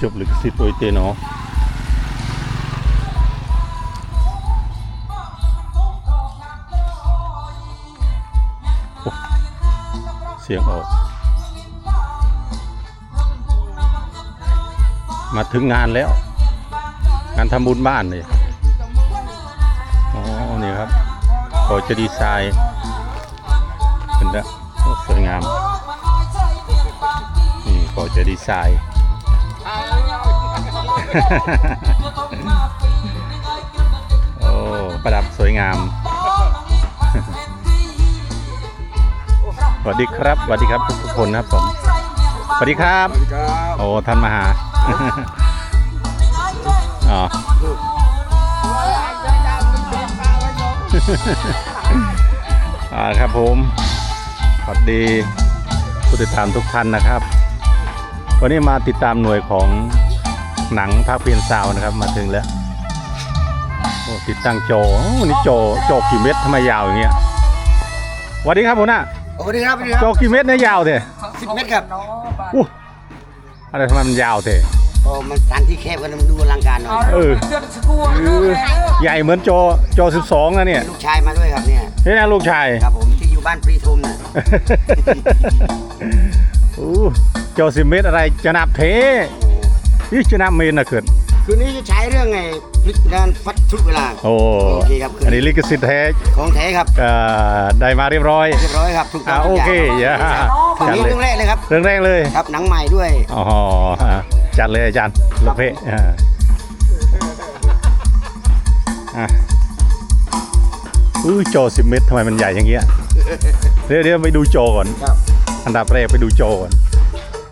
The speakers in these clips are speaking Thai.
จบลิขสิทธิ์โอเตเนาะโอ้เสียงออก มาถึงงานแล้ว งานทำบุญบ้านเลยอ๋อนี่ครับก็จะดีไซน์เป็นละโอ้สวยงามนี่ก็จะดีไซน์ โอ้ประดับสวยงาม สวัสดีครับ สวัสดีครับทุกทุกๆคนนะครับผม สวัสดีครับครับ โอ้ท่านมาหา อ๋ออ่าครับผม สวัสดีผู้ติดตามทุกท่านนะครับ วันนี้มาติดตามหน่วยของ หนังภาคเพียนซาวนะครับมาถึงแล้วโอ้ติดตั้งจอโอ้นี่จอจอกี่เม็ดทำไมยาวอย่างเงี้ยสวัสดีครับผมนะสวัสดีครับสวัสดีคจรัอบกี่เม็ดเนี่ยยาวเถอะสิบเมตรครับอู้อะไรทำไมมันยาวเถอะโอ้มันสถานที่แคบกันมันดูอลังการหน่อยเออเออใหญ่เหมือนจอจอ12นะเนี่ยลูกชายมาด้วยครับเนี่ยนี่นะลูกชาย ครับผมที่อยู่บ้านปรีทุมน่ะอู้จอสิบเมตรอะไรจะนับเทนี่ จะนับเมตรนะเกิดคืนนี้จะใช้เรื่องไงพลิกด้านฟัดทุกเวลาโอ้โอเคครับอันนี้ลิขสิทธิ์แท้ของแท้ครับเอ่อได้มาเรียบร้อยเรียบร้อยครับถูกต้อ่าองโอเคทุกอย่าคืนจัดนี้เลยเรื่องแรกเลยครับเรื่องแรกเลยครับหนังใหม่ด้วยอ๋ออะจัดเลยอาจารย์ลูกเพอ่าอะอู้จอสิบเมตรทำไมมันใหญ่อย่างเงี้ยเดี๋ยวเดี๋ยวไปดูจอก่อนครับอันดับแรกไปดูจอก่อน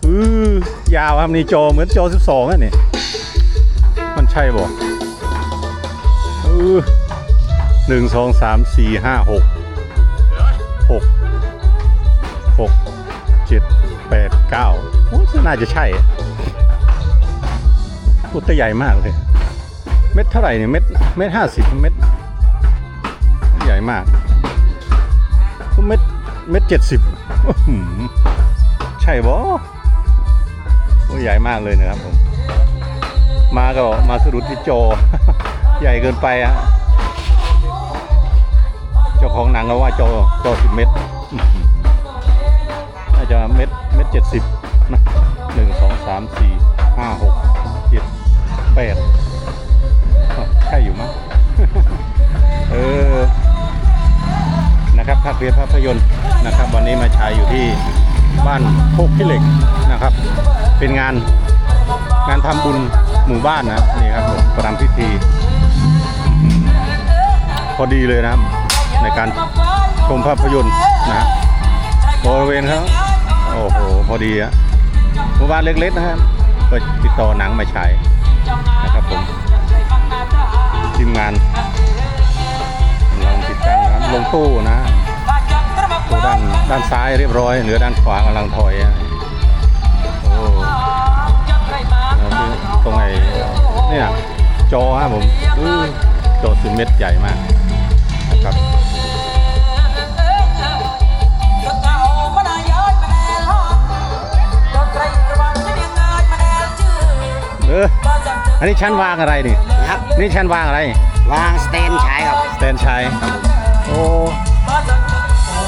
อือยาวครับนี่จอเหมือนจอ12อะนี่ มันใช่บ่อือหนึ่งสองสามสี่ห้าหกหกหกเจ็ดแปดเก้าโอ้น่าจะใช่อะโอ้ตัวใหญ่มากเลย เม็ดเท่าไหร่เนี่ยเม็ดเม็ดห้าสิบเม็ดใหญ่มากเม็ดเม็ดเจ็ดสิบใช่บ่ ใหญ่มากเลยนะครับผม มาก็มาสะดุดที่โจ ใหญ่เกินไปอะเจ้าของหนังก็ว่าโจโจสิบเมตรอื้อหือน่าจะเม็ดเม็ดเจ็ดสิบนะหนึ่งสองสามสี่ห้าหกเจ็ดแปดใช่อยู่มั้งเออนะครับภาคเรียนภาพยนตร์นะครับ วันนี้มาฉายอยู่ที่บ้านโคกขี้เหล็ก นะครับ เป็นงานงานทำบุญหมู่บ้านนะนี่ครับผมประรำพิธี พอดีเลยนะครับ ในการชมภาพยนตร์นะบริเวณครับโอ้โหพอดีอะหมู่บ้านเล็กๆนะครับก็ติดต่อหนังมาฉายนะครับผมทีมงานกำลังติดตั้งนะครับลงตู้นะฮะตู้ด้านด้านซ้ายเรียบร้อยเหลือด้านขวากำลังถอย จอครับผมอื้อจอสิบเม็ดใหญ่มากนะครับเอออันนี้ชั้นวางอะไรนี่นะครับ นี่ชั้นวางอะไร วางสเตนฉายครับสแตนชัยโอ้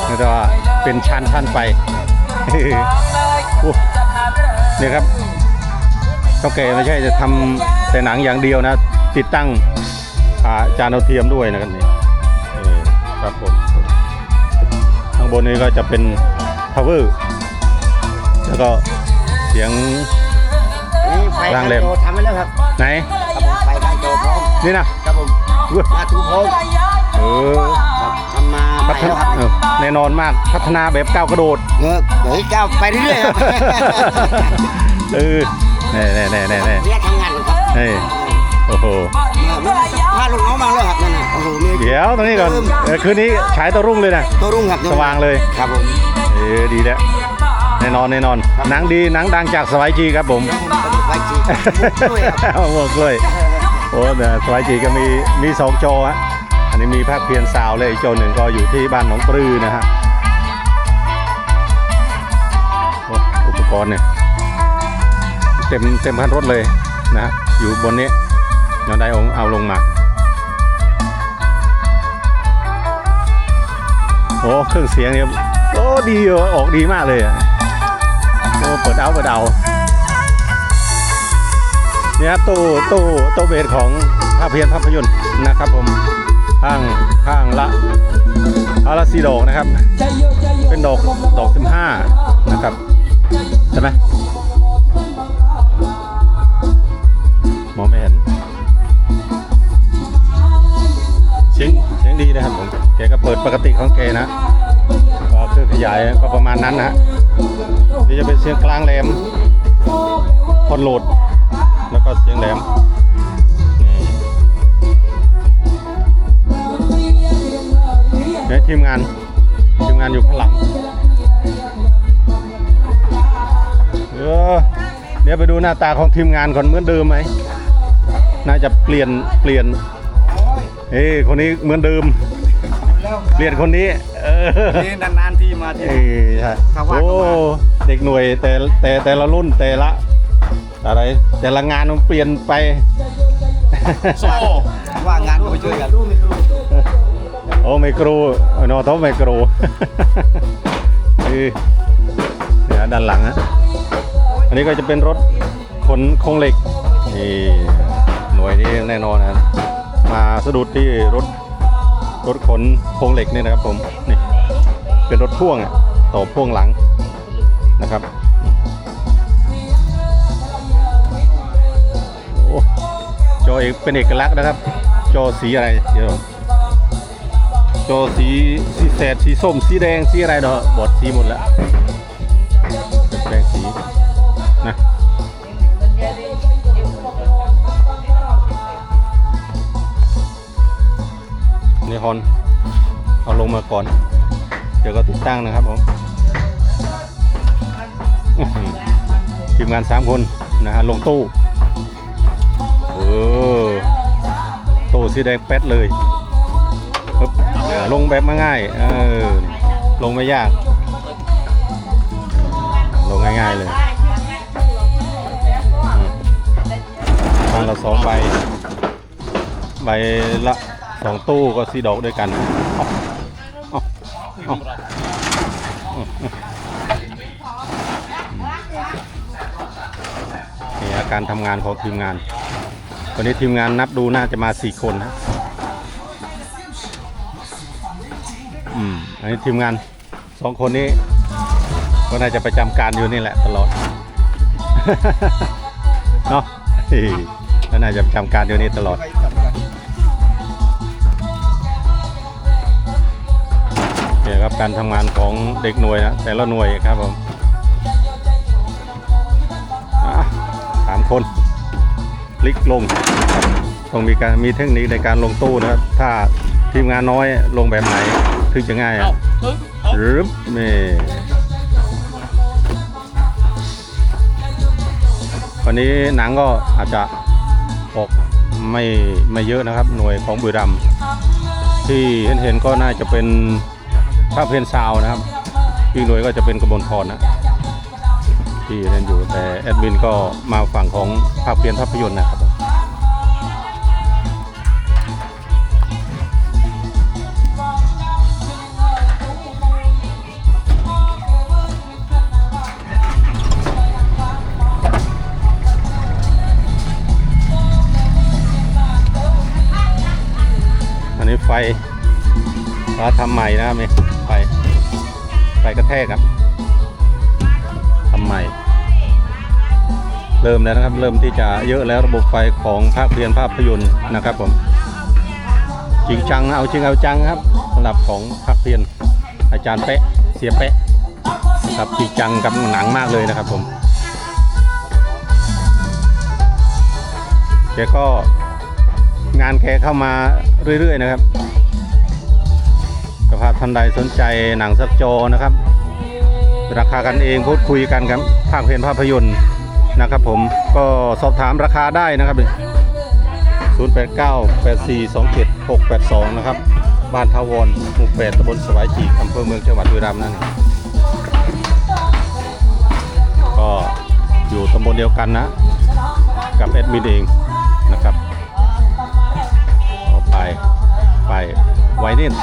นี่ก็ว่าเป็นชั้นชั้นไปโอ้เนี่ยครับต้องแกไม่ใช่จะทำ แต่หนังอย่างเดียวนะ ติดตั้งอ่าจานเอาเทียมด้วยนะครับนี่นี่ครับผมข้างบนนี้ก็จะเป็น power แล้วก็เสียงนี่ไฟวางข้างเล็บโจทำไว้แล้วครับไหนครับผมไฟข้างโจพร้อมนี่นะครับผมอุ๊ยมาถูพร้อมเออครับทำมาใหพัม่ฒแล้วนาครับเออแน่นอนมากพัฒนาแบบก้าวกระโดดเออเดี๋ยวให้ก้าวไปเรื่อยๆครับเออแน่แน่แน่แน่แน่เรียกทำงานก่อนครับเฮ้ยโอ้โหพาลูกน้องมาแล้วครับนั่นน่ะโอ้โหมีเดี๋ยวตรงนี้ก่อนเออคืนนี้ฉายตัวรุ่งเลยนะตัวรุ่งครับสว่างเลยครับผมเออดีแล้วแน่นอนแน่นอนหนังดีหนังดังจากสวายจีครับผมแล้วผมไฟจีด้วยครับหมวกเลยโอ้เนี่ยสวายจีก็มีมีสองจอฮะอันนี้มีภาคเพียนซาวเลยอีกจอหนึ่งก็อยู่ที่บ้านหนองปลือนะฮะโอ้อุปกรณ์เนี่ยเต็มเต็มคันรถเลยนะฮะ อยู่บนนี้เราได้อาเอาลงมาโอ้เครื่องเสียงเนี่ยโอ้ดีอออกดีมากเลยอะโอ้เปิดเอาเปิดเอาเนี่ยตู้ตู้ตู้เบสของภาพยนตร์ภาพยนตร์นะครับผมข้างข้างละอาละสีดอกนะครับ เป็นดอกดอกสิบห้านะครับใช่ไหม มองไม่เห็น เสียงเสียงดีนะครับผมแกก็เปิดปกติของแกนะก็เครื่อขยายก็ประมาณนั้นนะฮะนี่จะเป็นเสียงกลางแหลมพอนโหลด แล้วก็เสียงแหลมนี่เนี่ยทีมงานทีมงานอยู่ข้างหลังเออเดี๋ยวไปดูหน้าตาของทีมงานก่อนเหมือนเดิมไหม น่าจะเปลี่ยนเปลี่ยนเอ้ยคนนี้เหมือนเดิม เปลี่ยนคนนี้เออนี่นานๆที่มาที่เอ้ยใช่ถ้าว่างโอ้ก็มาเด็กหน่วยแต่แต่แต่ละรุ่นแต่ละ อะไรแต่ละงานมันเปลี่ยนไปโซ่ว่างานก็ไปช่วยกันโอ้ไมโครโนโตไมโครคือเนี่ยด้านหลังฮะอันนี้ก็จะเป็นรถขนโครงเหล็กนี่หน่ วยนี้แน่นอนนะมาสะดุดที่รถรถขนโครงเหล็กนี่นะครับผมนี่เป็นรถพ่วงอะต่อพ่วงหลังนะครับโอ้จอเอกเป็นเอกลักษณ์นะครับ จอสีอะไรเดี๋ยวจอสีสีแสดสีส้มสีแดงสีอะไรเนาะบอดสีหมดแล้วเป็นแปลงสีนะ ฮอนเอาลงมาก่อน เดี๋ยวก็ติดตั้งนะครับผมทีมงานสามคนนะฮะลงตู้เออตู้สีแดงแป๊ดเลยลงแบบมาง่ายเออลงไม่ยาก ลงง่ายๆเลยอืมทางละสองใบใบละ สองตู้ก็สีดอกด้วยกันเอาเอาเอานี่อาการทำงานของทีมงาน วันนี้ทีมงานนับดูน่าจะมาสี่คนนะอืมอันนี้ทีมงานสองคนนี้ก็น่าจะประจำการอยู่นี่แหละตลอดเนาะก็น่าจะประจำการอยู่นี่ตลอด เนี่ยครับการทำงานของเด็กหน่วยนะแต่ละหน่วยครับผมอะสามคนพลิกลงครับต้องมีการมีเทคนิคในการลงตู้นะครับถ้าทีมงานน้อยลงแบบไหนถึงจะง่ายอะหรือนี่วันนี้หนังก็อาจจะออกไม่ไม่เยอะนะครับ หน่วยของบุรีรัมย์ที่เห็นเห็นๆก็น่าจะเป็น ภาเพนซาวนะครับพี่หน่วยก็จะเป็นกระบวนพรนะที่เล่นอยู่แต่แอดมินก็มาฝั่งของภาพเพียนภาพยนตร์นะครับอันนี้ไฟเราทำใหม่นะครับนี่ แทกครับทำใหม่ เริ่มแล้วนะครับ เริ่มที่จะเยอะแล้วระบบไฟของภาคเรียนภาพยนตร์นะครับผมจริงจังเอาจริงเอาจังครับสำหรับของภาคเรียนอาจารย์เป๊ะเสียเป๊ะครับจริงจังกับหนังมากเลยนะครับผมแกก็งานแกเข้ามาเรื่อยๆนะครับสภาพท่านใดสนใจหนังสักจอนะครับ ราคากันเองพูดคุยกันครับภาคเพลนภาพยนตร์นะครับ ผมก็สอบถามราคาได้นะครับ089 8427 682 นะครับ บ้านทาวรหมู่8ตำบลสวายจีกอำเภอเมืองจังหวัดบุรีรัมย์นั่นก็อยู่ตำบลเดียวกันนะ กับแอดมินเองนะครับเอาไปไปไว้นิ่น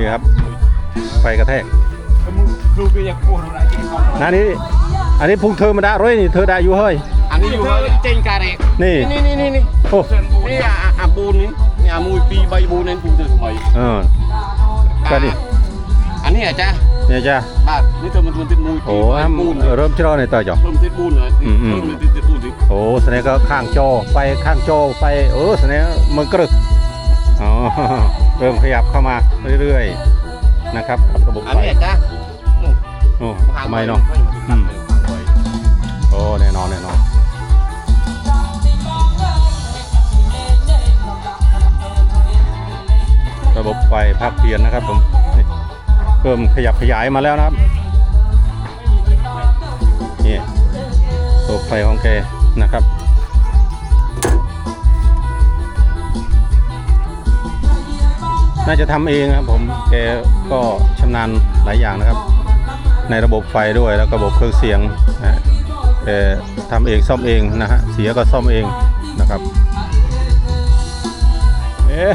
นี่ครับ ไฟกระแทกครูก็อยากพูดอะไรที่เขานานี่อันนี้พุงเธอมาได้ร้อยนี่เธอได้อยู่เฮ้ย อันนี้อยู่เจงการเองนี่นี่นี่นี่นี่โอ้นี่อะอะบูนนี่นี่อะมวยปีใบบูนนั่นพูดถึงสมัยเออก็นี่อันนี้อะจ้ะเนี่ยจ้าบ้านนี่เธอมันทุนติดมวยปีโอ้ใบห้ามบูนเริ่มที่เราในต่อจ่อเพิ่มติดบูนเลยอืมอืมเพิ่มติดติดบูนสิโอ้แสดงก็ข้างจอไฟข้างจอไฟเออแสดงมันกรึกอ๋อ เริ่มขยับเข้ามาเรื่อยๆนะครับกับระบบอันไฟนี้อะจ้ะโอ้ทำไมเนาะอืมโอ้แน่นอนแน่นอนระบบไฟภาคเพียนนะครับผมนี่เพิ่มขยับขยายมาแล้วนะครับนี่ตัวไฟของแกนะครับ น่าจะทำเองครับผมแกก็ชำนาญหลายอย่างนะครับ ในระบบไฟด้วยแล้วก็ระบบเครื่องเสียงนะแกทำเองซ่อมเองนะฮะเสียก็ซ่อมเองนะครับเอ๊ะ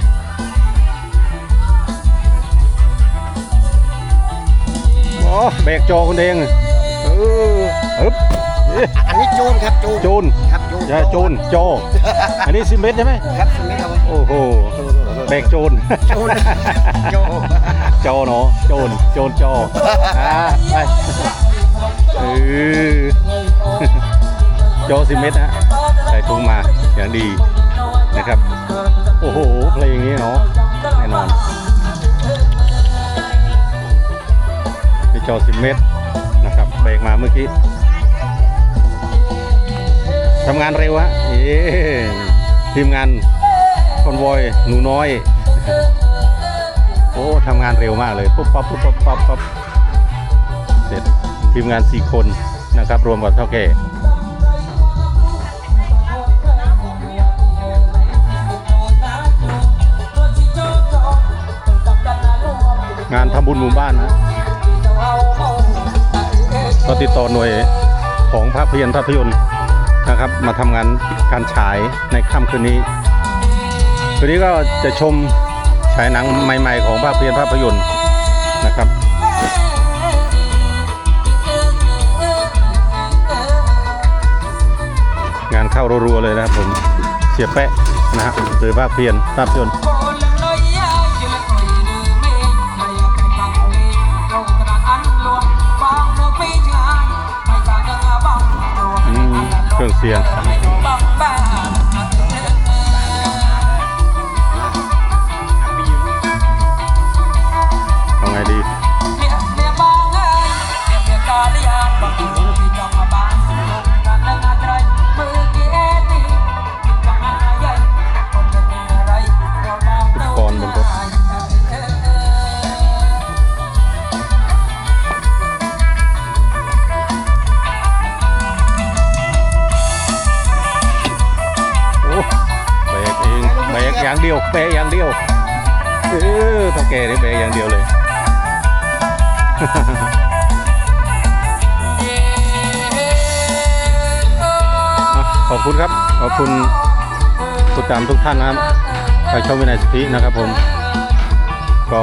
โอ้เบรกโจคนเองเออฮึบ อ๊ะอันนี้โจนครับโจนโจนครับโจนอย่าโจนโจ อันนี้ซิมเมตรใช่ไหมครับสมัยครับผมโอ้โหเบรกโจนโจนโจโจเนาะโจนโจนโจอ่าไปเออโจสิเม็ดนะใส่ถุงมาอย่างดีนะครับ โอ้โหเพลงนี้เนาะแน่นอนนี่โจสิเม็ดนะครับเบรกมาเมื่อกี้ ทำงานเร็วฮะเอ๊ทีมงานคอนวอยหนูน้อย โอ้ทำงานเร็วมากเลยปุ๊บปั๊บปุ๊บปั๊บปั๊บปั๊บเสร็จทีมงานสี่คนนะครับ รวมกับเท่าแก่งานทำบุญหมู่บ้านนะก็ติดต่อหน่วยของภาพยนตร์ภาพยนตร์ นะครับ มาทำงานการฉายในค่ำคืนนี้คืนนี้ก็จะชมฉายหนังใหม่ ๆ ของภาพยนตร์ภาพยนตร์นะครับงานเข้ารัวๆเลยนะครับผมเสียแปะนะฮะหรือภาพยนตร์ภาพยนตร์ เสียงเอาไงดี อย่างเดียวเบรกอย่างเดียวเออเท่าแก่นี่เบรกอย่างเดียวเลยอะขอบคุณครับ ขอบคุณผู้ตามทุกท่านนะครับทางช่องวินัยสิทธินะครับผม ก็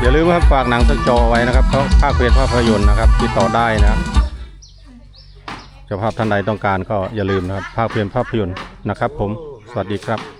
อย่าลืมครับฝากหนังสักจอไว้นะครับเพราะภาคเพียนภาพยนตร์นะครับติดต่อได้นะครับเจ้าภาพท่านใดต้องการก็อย่าลืมนะครับภาคเพียนภาพยนตร์นะครับ ผมสวัสดีครับ